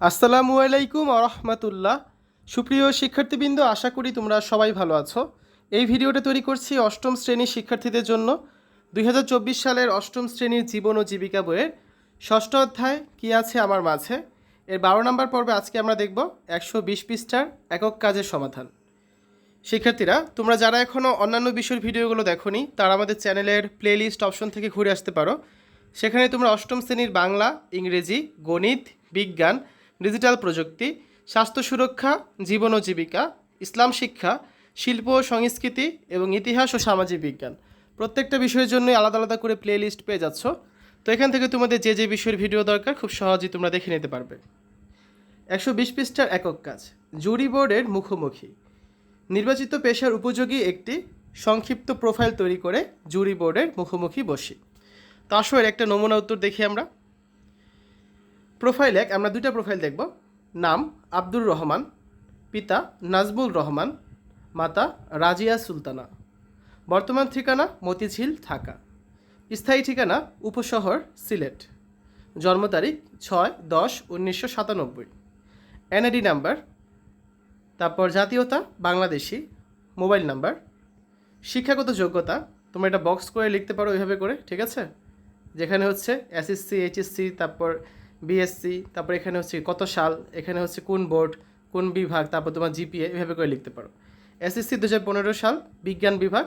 আসসালামু আলাইকুম আরহামাতুল্লাহ সুপ্রিয় শিক্ষার্থীবৃন্দ, আশা করি তোমরা সবাই ভালো আছো। এই ভিডিওটা তৈরি করছি অষ্টম শ্রেণির শিক্ষার্থীদের জন্য। দুই হাজার চব্বিশ সালের অষ্টম শ্রেণির জীবন ও জীবিকা বইয়ের ষষ্ঠ অধ্যায় কী আছে আমার মাঝে। এর বারো নম্বর পর্বে আজকে আমরা দেখব একশো বিশ পৃষ্ঠার একক কাজের সমাধান। শিক্ষার্থীরা, তোমরা যারা এখনও অন্যান্য বিষয়ের ভিডিওগুলো দেখোনি, তারা আমাদের চ্যানেলের প্লেলিস্ট অপশন থেকে ঘুরে আসতে পারো। সেখানে তোমরা অষ্টম শ্রেণির বাংলা, ইংরেজি, গণিত, বিজ্ঞান ডিজিটাল প্রযুক্তি, স্বাস্থ্য সুরক্ষা, জীবন ও জীবিকা, ইসলাম শিক্ষা, শিল্প ও সংস্কৃতি এবং ইতিহাস ও সামাজিক বিজ্ঞান। প্রত্যেকটা বিষয়ের জন্য আলাদা আলাদা করে প্লে লিস্ট পেয়ে যাচ্ছ। তো এখান থেকে তোমাদের যে যে বিষয়ের ভিডিও দরকার, খুব সহজেই তোমরা দেখে নিতে পারবে। একশো বিশ পৃষ্ঠার একক কাজ, জুরি বোর্ডের মুখোমুখি। নির্বাচিত পেশার উপযোগী একটি সংক্ষিপ্ত প্রোফাইল তৈরি করে জুরি বোর্ডের মুখোমুখি বসি। তো একটা নমুনা উত্তর দেখি আমরা। প্রোফাইল এক, আমরা দুইটা প্রোফাইল দেখব। নাম, আব্দুর রহমান। পিতা, নাজমুল রহমান। মাতা, রাজিয়া সুলতানা। বর্তমান ঠিকানা, মতিঝিল, ঢাকা। স্থায়ী ঠিকানা, উপশহর, সিলেট। জন্ম তারিখ, ছয় দশ উনিশশো সাতানব্বই। NID number. তারপর জাতীয়তা, বাংলাদেশি। Mobile number. শিক্ষাগত যোগ্যতা, তোমরা এটা বক্স করে লিখতে পারো ওইভাবে করে, ঠিক আছে? যেখানে হচ্ছে এসএসসি এইচএসসি তারপর বিএসসি তারপর এখানে হচ্ছে কত সাল, এখানে হচ্ছে কোন বোর্ড, কোন বিভাগ, তারপর তোমার জিপিএ এভাবে করে লিখতে পারো। এসএসসি দু হাজার পনেরো সাল, বিজ্ঞান বিভাগ,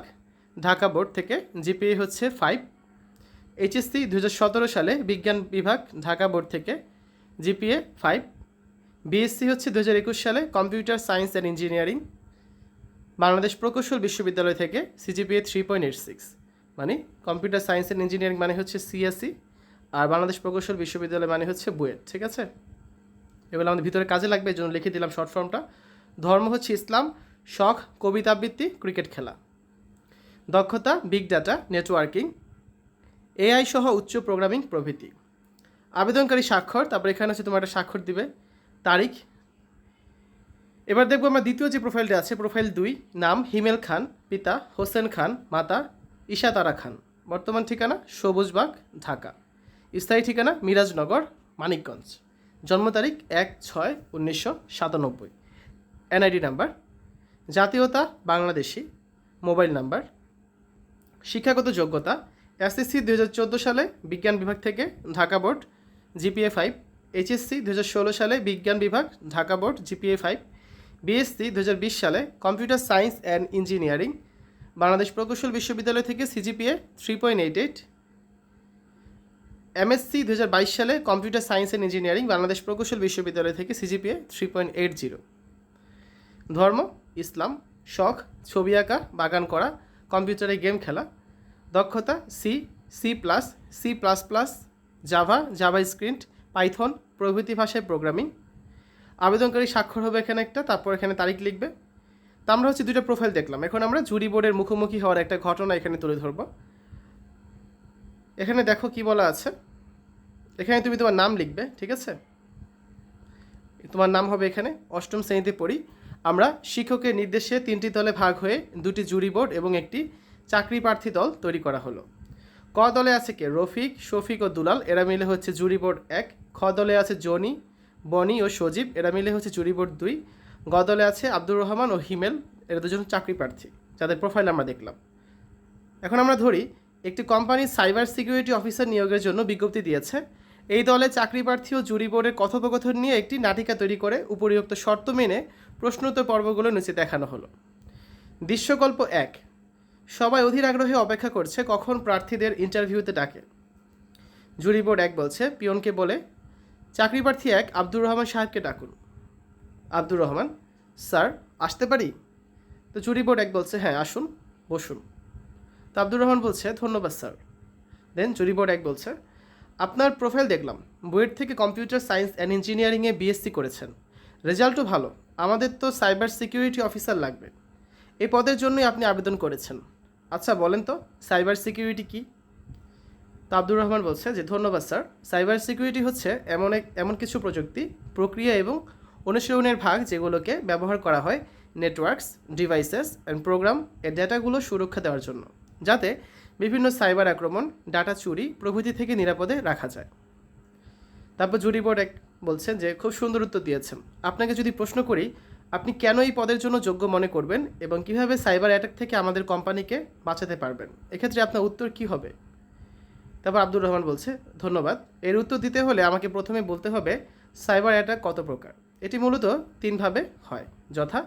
ঢাকা বোর্ড থেকে জিপিএ হচ্ছে ফাইভ এইচএসসি দু হাজার সতেরো সালে, বিজ্ঞান বিভাগ, ঢাকা বোর্ড থেকে জিপিএ ফাইভ বিএসসি হচ্ছে দু হাজার একুশ সালে, computer science and engineering, Bangladesh প্রকৌশল বিশ্ববিদ্যালয় থেকে CGPA three point eight six মানে কম্পিউটার সায়েন্স অ্যান্ড ইঞ্জিনিয়ারিং মানে হচ্ছে সিএসসি আর বাংলাদেশ প্রকৌশল বিশ্ববিদ্যালয় মানে হচ্ছে বুয়েট, ঠিক আছে? এগুলো আমাদের ভিতরে কাজে লাগবে, এই জন্য লিখে দিলাম শর্ট ফর্মটা ধর্ম হচ্ছে ইসলাম, শখ কবিতা আবৃত্তি ক্রিকেট খেলা। দক্ষতা বিগ ডাটা নেটওয়ার্কিং এআই সহ উচ্চ প্রোগ্রামিং প্রভৃতি। আবেদনকারী স্বাক্ষর, তারপর এখানে হচ্ছে তোমার একটা স্বাক্ষর দিবে, তারিখ। এবার দেখব আমার দ্বিতীয় যে প্রোফাইলটা আছে প্রোফাইল দুই, নাম, হিমেল খান, পিতা, হোসেন খান, মাতা, ঈশা তারা খান। বর্তমান ঠিকানা সবুজবাগ ঢাকা। স্থায়ী ঠিকানা মিরাজনগর, মানিকগঞ্জ। জন্ম তারিখ এক ছয় উনিশশো সাতানব্বই। এনআইডি নাম্বার, জাতীয়তা বাংলাদেশি, মোবাইল নাম্বার, শিক্ষাগত যোগ্যতা, এসএসসি দু হাজার চোদ্দ সালে বিজ্ঞান বিভাগ থেকে Dhaka board, GPA five, HSC দু হাজার ষোলো সালে বিজ্ঞান বিভাগ, Dhaka board, GPA five, BSc দু হাজার বিশ সালে computer science and engineering, Bangladesh প্রকৌশল বিশ্ববিদ্যালয় থেকে CGPA three point eight eight MSc দু হাজার বাইশ সালে computer science and engineering Bangladesh প্রকৌশল বিশ্ববিদ্যালয় থেকে CGPA three point eight zero ধর্ম, ইসলাম, শখ, ছবি আঁকা, বাগান করা, কম্পিউটারে গেম খেলা, দক্ষতা C C plus C plus plus Java JavaScript Python, প্রভৃতি ভাষায় প্রোগ্রামিং। আবেদনকারী স্বাক্ষর হবে এখানে একটা, তারপর এখানে তারিখ লিখবে। তা আমরা হচ্ছে দুইটা প্রোফাইল দেখলাম। এখন আমরা জুরি বোর্ডের মুখোমুখি হওয়ার একটা ঘটনা এখানে তুলে ধরবো। এখানে দেখো কি বলা আছে। এখানে তুমি তোমার নাম লিখবে, ঠিক আছে? তোমার নাম হবে এখানে, অষ্টম শ্রেণীতে পড়ি। আমরা শিক্ষকের নির্দেশে তিনটি দলে ভাগ হয়ে দুটি জুরি বোর্ড এবং একটি চাকরি প্রার্থী দল তৈরি করা হলো। ক দলে আছে কে? রফিক, শফিক ও দুলাল। এরা মিলে হচ্ছে জুরি বোর্ড এক। খ দলে আছে জনি, বনি ও সজীব। এরা মিলে হচ্ছে জুরি বোর্ড দুই। গ দলে আছে আব্দুর রহমান ও হিমেল। এরা দুজন চাকরি প্রার্থী, যাদের প্রোফাইল আমরা দেখলাম। এখন আমরা ধরি, একটি কোম্পানির সাইবার সিকিউরিটি অফিসার নিয়োগের জন্য বিজ্ঞপ্তি দিয়েছে। এই দলে চাকরি প্রার্থী ও জুরি বোর্ডের কথোপকথন নিয়ে একটি নাটিকা তৈরি করে উপরিউক্ত শর্ত মেনে প্রশ্নোত্তর পর্বগুলো নিচে দেখানো হলো। দৃশ্যকল্প এক, সবাই অধীর আগ্রহে অপেক্ষা করছে কখন প্রার্থীদের ইন্টারভিউতে ডাকে। জুরি বোর্ড এক বলছে, পিয়নকে বলে, চাকরি প্রার্থী এক, আব্দুর রহমান সাহেবকে ডাকুন। আব্দুর রহমান, স্যার, আসতে পারি? তো জুরি বোর্ড এক বলছে হ্যাঁ আসুন, বসুন। তো আব্দুর রহমান বলছে, ধন্যবাদ, স্যার। দেন জুরি বোর্ড এক বলছে আপনার প্রোফাইল দেখলাম। বুয়েট থেকে কম্পিউটার সায়েন্স অ্যান্ড ইঞ্জিনিয়ারিংয়ে বিএসসি করেছেন। রেজাল্টও ভালো। আমাদের তো সাইবার সিকিউরিটি অফিসার লাগবে। এই পদের জন্যই আপনি আবেদন করেছেন। আচ্ছা বলেন তো সাইবার সিকিউরিটি কী? তো আব্দুর রহমান বলছে যে, ধন্যবাদ স্যার। সাইবার সিকিউরিটি হচ্ছে এমন এক, এমন কিছু প্রযুক্তি, প্রক্রিয়া এবং অনুশীলনের ভাগ যেগুলোকে ব্যবহার করা হয় নেটওয়ার্কস ডিভাইসেস অ্যান্ড প্রোগ্রাম এর ডেটাগুলো সুরক্ষা দেওয়ার জন্য। যাতে বিভিন্ন সাইবার আক্রমণ, ডাটা চুরি প্রভৃতি থেকে নিরাপদে রাখা যায়। তারপর জুরি বোর্ড এক বলছেন যে, খুব সুন্দর উত্তর দিয়েছেন। আপনাকে যদি প্রশ্ন করি, আপনি কেন এই পদের জন্য যোগ্য মনে করবেন এবং কীভাবে সাইবার অ্যাটাক থেকে আমাদের কোম্পানিকে বাঁচাতে পারবেন? এক্ষেত্রে আপনার উত্তর কি হবে? তারপর আব্দুর রহমান বলছে, ধন্যবাদ। এর উত্তর দিতে হলে আমাকে প্রথমে বলতে হবে, সাইবার অ্যাটাক কত প্রকার? এটি মূলত তিনভাবে হয়। যথা,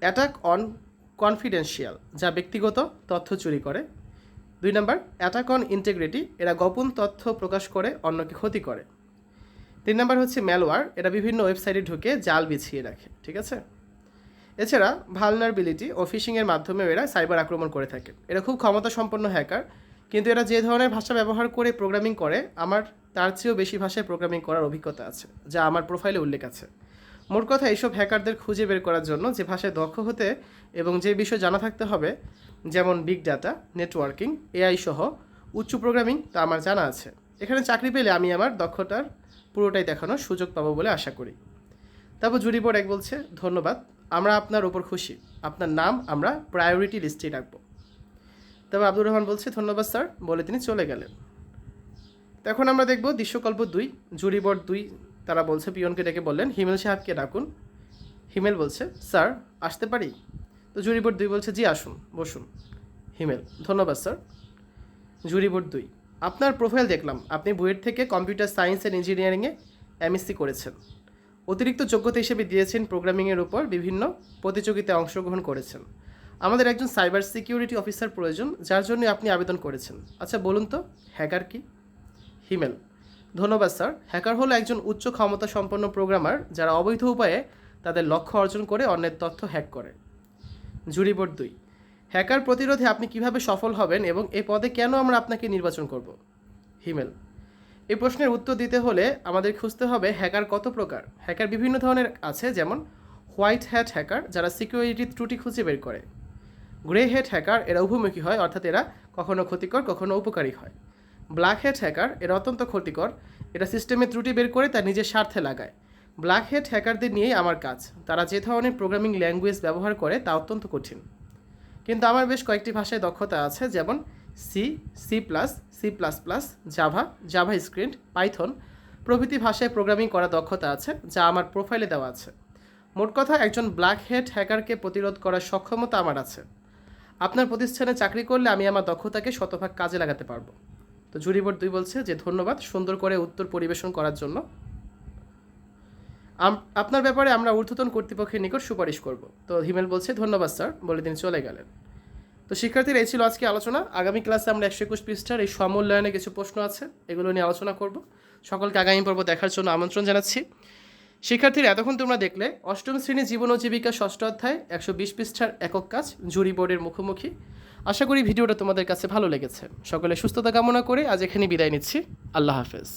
অ্যাটাক অন কনফিডেন্সিয়াল যা ব্যক্তিগত তথ্য চুরি করে দুই নম্বর অ্যাটাক অন ইন্টিগ্রিটি এরা গোপন তথ্য প্রকাশ করে, অন্যকে ক্ষতি করে। তিন নম্বর হচ্ছে ম্যালওয়ার এরা বিভিন্ন ওয়েবসাইটে ঢুকে জাল বিছিয়ে রাখে, ঠিক আছে? এছাড়া ভালনারবিলিটি ও ফিশিংয়ের মাধ্যমে এরা সাইবার আক্রমণ করে থাকে। এরা খুব ক্ষমতা সম্পন্ন হ্যাকার কিন্তু এরা যে ধরনের ভাষা ব্যবহার করে প্রোগ্রামিং করে, আমার, তার চেয়েও বেশি ভাষায় প্রোগ্রামিং করার অভিজ্ঞতা আছে, যা আমার প্রোফাইলে উল্লেখ আছে। মোট কথা, এইসব হ্যাকারদের খুঁজে বের করার জন্য যে ভাষায় দক্ষ হতে এবং যে বিষয় জানা থাকতে হবে যেমন বিগ ডাটা নেটওয়ার্কিং এআই সহ উচ্চ প্রোগ্রামিং তা আমার জানা আছে। এখানে চাকরি পেলে আমি আমার দক্ষতার পুরোটাই দেখানোর সুযোগ পাবো বলে আশা করি। তারপর জুরি বোর্ড এক বলছে, ধন্যবাদ, আমরা আপনার ওপর খুশি। আপনার নাম আমরা প্রায়োরিটি লিস্টেই রাখব। তারপর আব্দুর রহমান বলছে, ধন্যবাদ স্যার। বলে তিনি চলে গেলেন। তো এখন আমরা দেখব দৃশ্যকল্প দুই জুরি বোর্ড দুই, তারা বলছে, পিয়নকে ডেকে বললেন, হিমেল সাহেবকে ডাকুন। হিমেল বলছে, স্যার, আসতে পারি? তো জুরি বোর্ড দুই বলছে, জি, আসুন, বসুন। হিমেল, ধন্যবাদ, স্যার। জুরি বোর্ড দুই, আপনার প্রোফাইল দেখলাম। আপনি বুয়েট থেকে কম্পিউটার সায়েন্স অ্যান্ড ইঞ্জিনিয়ারিংয়ে এমএসসি করেছেন। অতিরিক্ত যোগ্যতা হিসেবে দিয়েছেন প্রোগ্রামিংয়ের উপর বিভিন্ন প্রতিযোগিতায় অংশগ্রহণ করেছেন। আমাদের একজন সাইবার সিকিউরিটি অফিসার প্রয়োজন, যার জন্য আপনি আবেদন করেছেন। আচ্ছা বলুন তো হ্যাকার কি? হিমেল, ধন্যবাদ, স্যার। হ্যাকার হলো একজন উচ্চ ক্ষমতা সম্পন্ন প্রোগ্রামার যারা অবৈধ উপায়ে তাদের লক্ষ্য অর্জন করে অন্যের তথ্য হ্যাক করে। জুরি বোর্ড দুই। হ্যাকার প্রতিরোধে আপনি কীভাবে সফল হবেন এবং এ পদে কেন আমরা আপনাকে নির্বাচন করব? হিমেল। এই প্রশ্নের উত্তর দিতে হলে আমাদের খুঁজতে হবে হ্যাকার কত প্রকার। হ্যাকার বিভিন্ন ধরনের আছে, যেমন হোয়াইট হ্যাট হ্যাকার, যারা সিকিউরিটি ত্রুটি খুঁজে বের করে। গ্রে হেড হ্যাকার, এরা উভমুখী হয়, অর্থাৎ এরা কখনো ক্ষতিকর, কখনো উপকারী হয়। ব্ল্যাক হেড হ্যাকার, এরা অত্যন্ত ক্ষতিকর। এরা সিস্টেমে ত্রুটি বের করে তার নিজের স্বার্থে লাগায়। ব্ল্যাক হেড হ্যাকারদের নিয়েই আমার কাজ। তারা যে ধরনের প্রোগ্রামিং ল্যাঙ্গুয়েজ ব্যবহার করে তা অত্যন্ত কঠিন। কিন্তু আমার বেশ কয়েকটি ভাষায় দক্ষতা আছে, যেমন C C plus C plus plus Java JavaScript Python প্রভৃতি ভাষায় প্রোগ্রামিং করা দক্ষতা আছে, যা আমার প্রোফাইলে দেওয়া আছে। মোট কথা, একজন ব্ল্যাক হেড হ্যাকারকে প্রতিরোধ করার সক্ষমতা আমার আছে। আপনার প্রতিষ্ঠানে চাকরি করলে আমি আমার দক্ষতাকে শতভাগ কাজে লাগাতে পারব। তো জুরি দুই বলছে যে, ধন্যবাদ সুন্দর করে উত্তর পরিবেশন করার জন্য। আপনার ব্যাপারে আমরা ঊর্ধ্বতন কর্তৃপক্ষের নিকট সুপারিশ করব। তো হিমেল বলছে, ধন্যবাদ, স্যার। বলে তিনি চলে গেলেন। তো শিক্ষার্থীরা এই ছিল আজকে আলোচনা। আগামী ক্লাসে আমরা একশো একুশ পৃষ্ঠার এই সমূল্যায়নে কিছু প্রশ্ন আছে, এগুলো নিয়ে আলোচনা করব। সকলকে আগামী পর্ব দেখার জন্য আমন্ত্রণ জানাচ্ছি। শিক্ষার্থীরা, এতক্ষণ তোমরা দেখলে, অষ্টম শ্রেণি জীবন ও জীবিকা ষষ্ঠ অধ্যায়, একশো বিশ পৃষ্ঠার একক কাজ, জুরি বোর্ডের মুখোমুখি। আশা করি ভিডিওটা তোমাদের কাছে ভালো লেগেছে। সকলে সুস্থতা কামনা করে আজ এখানে বিদায় নিচ্ছি। আল্লাহ হাফেজ।